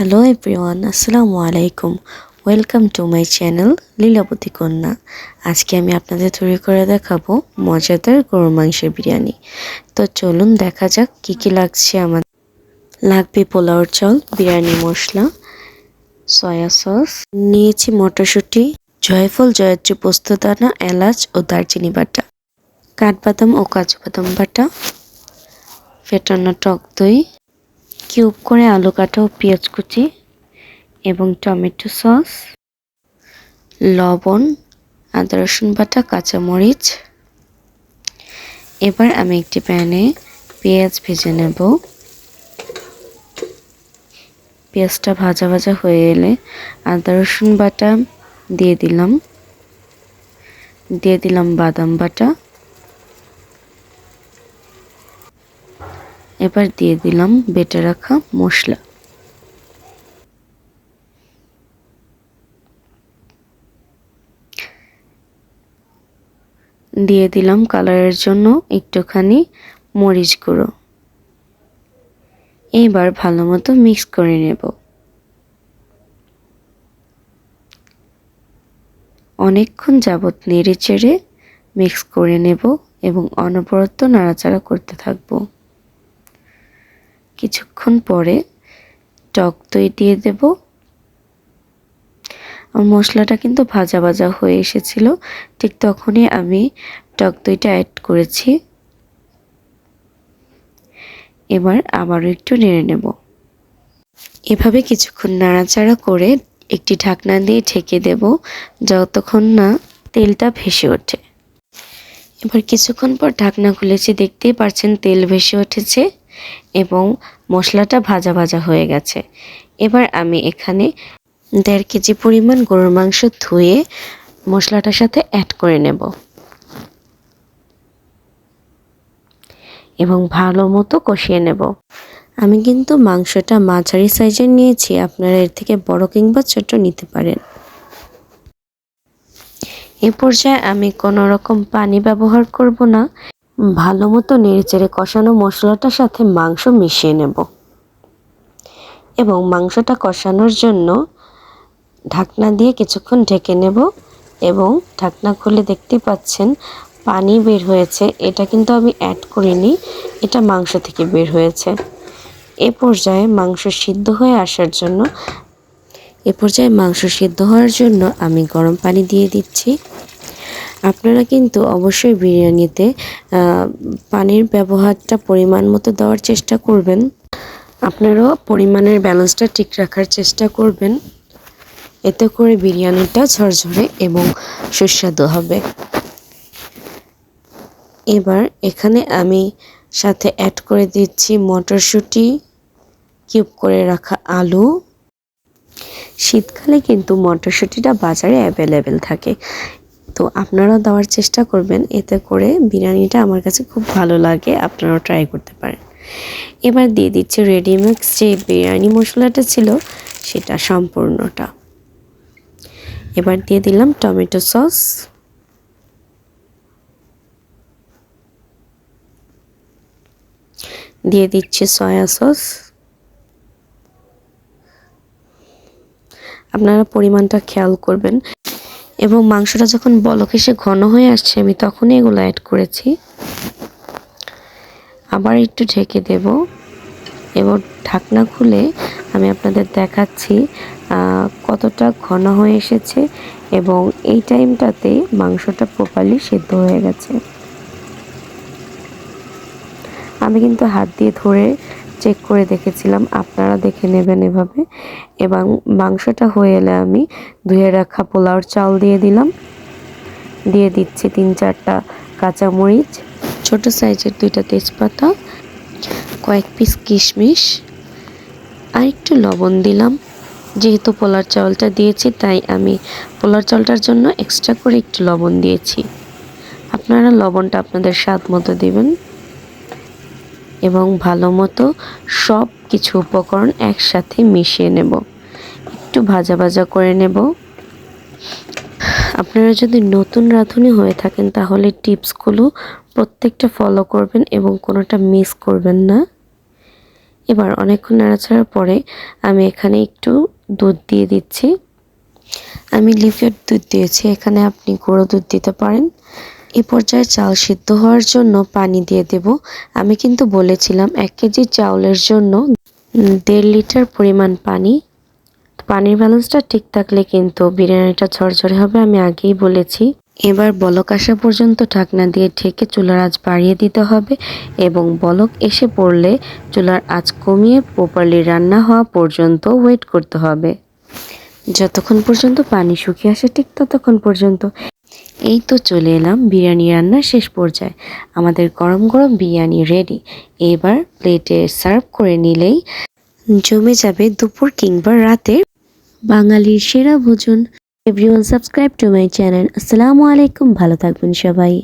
Hello everyone আসসালামু আলাইকুম welcome to my channel Lilabati Kanya আজকে আমি আপনাদের তৈরি করে দেখাবো মজাদার গরু মাংসের বিরিয়ানি। তো চলুন দেখা যাক কি কি লাগছে আমার লাগবে পোলাওর চাল, বিরিয়ানি মশলা সয়া সস নিয়েছি মটরশুঁটি, জয়ফল, জয়ত্রী পোস্তদানা এলাচ ও দারচিনি বাটা। কাঠবাদাম ও কাজু বাদাম বাটা। ফেটানো টক দই। কিউব করে আলু কাটা ও পেঁয়াজ কুচি এবং টমেটো সস, লবণ, আদা রসুন বাটা, কাঁচামরিচ। এবার আমি একটি প্যানে পেঁয়াজ ভেজে নেব। পেঁয়াজটা ভাজা ভাজা হয়ে এলে আদা রসুন বাটা দিয়ে দিলাম। দিয়ে দিলাম বাদাম বাটা। এবার দিয়ে দিলাম বেটে রাখা মশলা। দিয়ে দিলাম কালারের জন্য একটুখানি মরিচ গুঁড়ো। এবার ভালো মতো মিক্স করে নেব। অনেকক্ষণ যাবৎ নেড়ে চেড়ে মিক্স করে নেব এবং অনবরত নাড়াচাড়া করতে থাকব। কিছুক্ষণ পরে টক দই দিয়ে দেব। মশলাটা কিন্তু ভাজা ভাজা হয়ে এসেছিল। ঠিক তখনই আমি টক দইটা অ্যাড করেছি। এবার আবারও একটু নেড়ে নেব। এভাবে কিছুক্ষণ নাড়াচাড়া করে একটি ঢাকনা দিয়ে ঢেকে দেব, যতক্ষণ না তেলটা ভেসে ওঠে। এবার কিছুক্ষণ পর ঢাকনা খুলেছি। দেখতেই পারছেন তেল ভেসে উঠেছে। এবং মশলাটা ভাজা ভাজা হয়ে গেছে। এবার আমি এখানে দেড় কেজি পরিমাণ গরুর মাংস ধুয়ে মশলাটার সাথে অ্যাড করে নেব। এবং ভালো মতো কষিয়ে নেব। আমি কিন্তু মাংসটা মাঝারি সাইজের নিয়েছি, আপনারা এর থেকে বড় কিংবা ছোট নিতে পারেন। এ পর্যায়ে আমি কোনো রকম পানি ব্যবহার করব না। ভালো মতো নেড়েচেড়ে কষানো মশলাটার সাথে মাংস মিশিয়ে নেব। এবং মাংসটা কষানোর জন্য ঢাকনা দিয়ে কিছুক্ষণ ঢেকে নেব এবং ঢাকনা খুলে দেখতে পাচ্ছেন পানি বের হয়েছে। এটা কিন্তু আমি অ্যাড করিনি, এটা মাংস থেকে বের হয়েছে। এ পর্যায়ে মাংস সিদ্ধ হয়ে আসার জন্য, এ পর্যায়ে মাংস সিদ্ধ হওয়ার জন্য আমি গরম পানি দিয়ে দিচ্ছি। আপনারা কিন্তু অবশ্যই বিরিয়ানিতে পানির ব্যবহারটা পরিমাণ মতো দেওয়ার চেষ্টা করবেন। আপনারাও পরিমাণের ব্যালেন্সটা ঠিক রাখার চেষ্টা করবেন। এতে করে বিরিয়ানিটা ঝরঝরে এবং সুস্বাদু হবে। এবার এখানে আমি সাথে অ্যাড করে দিচ্ছি মটরশুঁটি কিউব করে রাখা আলু। শীতকালে কিন্তু মটরশুঁটিটা বাজারে অ্যাভেলেবেল থাকে। তো আপনারাও দেওয়ার চেষ্টা করবেন, এতে করে বিরিয়ানিটা আমার কাছে খুব ভালো লাগে, আপনারাও ট্রাই করতে পারেন। এবার দিয়ে দিচ্ছি রেডিমিক্স যে বিরিয়ানি মশলাটা ছিল, সেটা সম্পূর্ণটা। এবার দিয়ে দিলাম টমেটো সস। দিয়ে দিচ্ছি সয়া সস আপনারা পরিমাণটা খেয়াল করবেন। এবং মাংসটা যখন বলক এসে ঘন হয়ে আসছে, আমি তখনই এগুলো অ্যাড করেছি। আবার একটু ঢেকে দেব। এবং ঢাকনা খুলে আমি আপনাদের দেখাচ্ছি কতটা ঘন হয়ে এসেছে এবং এই টাইমটাতে মাংসটা প্রপারলি সেদ্ধ হয়ে গেছে। আমি কিন্তু হাত দিয়ে ধরে চেক করে দেখেছিলাম, আপনারা দেখে নেবেন এভাবে। এবং মাংসটা হয়ে এলে আমি ধুয়ে রাখা পোলাওর চাল দিয়ে দিলাম। দিয়ে দিচ্ছি তিন চারটা কাঁচামরিচ, ছোট সাইজের দুইটা তেজপাতা, কয়েক পিস কিশমিশ, আর একটু লবণ দিলাম। যেহেতু পোলার চাউলটা দিয়েছি, তাই আমি পোলার চাউলটার জন্য এক্সট্রা করে একটু লবণ দিয়েছি। আপনারা লবণটা আপনাদের স্বাদ মতো দেবেন। এবং ভালো মতো সব কিছু উপকরণ একসাথে মিশিয়ে নেব। একটু ভাজা ভাজা করে নেব। আপনারা যদি নতুন রাঁধুনি হয়ে থাকেন, তাহলে টিপসগুলো প্রত্যেকটা ফলো করবেন এবং কোনোটা মিস করবেন না। এবার অনেকক্ষণ নাড়াচাড়ার পরে আমি এখানে একটু দুধ দিয়ে দিচ্ছি। আমি লিফের দুধ দিয়েছি। এখানে আপনি গুঁড়ো দুধ দিতে পারেন। এ পর্যায়ে চাল সিদ্ধ হওয়ার জন্য পানি দিয়ে দেব। আমি কিন্তু বলেছিলাম এক কেজি চাউলের জন্য দেড় লিটার পরিমাণ পানি। পানির ব্যালেন্সটা ঠিক থাকলে কিন্তু বিরিয়ানিটা ঝরঝরে হবে, আমি আগেই বলেছি। এবার বলক আসা পর্যন্ত ঢাকনা দিয়ে ঢেকে চুলার আঁচ বাড়িয়ে দিতে হবে এবং বলক এসে পড়লে চুলার আঁচ কমিয়ে প্রপারলি রান্না হওয়া পর্যন্ত ওয়েট করতে হবে। যতক্ষণ পর্যন্ত পানি শুকিয়ে আসে ঠিক ততক্ষণ পর্যন্ত এই তো চলে এলাম বিরিয়ানি রান্না শেষ পর্যায়ে। আমাদের গরম গরম বিরিয়ানি রেডি এবার প্লেটে সার্ভ করে নিলেই জমে যাবে দুপুর কিংবা রাতে বাঙালির সেরা ভোজন। Everyone subscribe to my channel আসসালামু আলাইকুম, ভালো থাকবেন সবাই।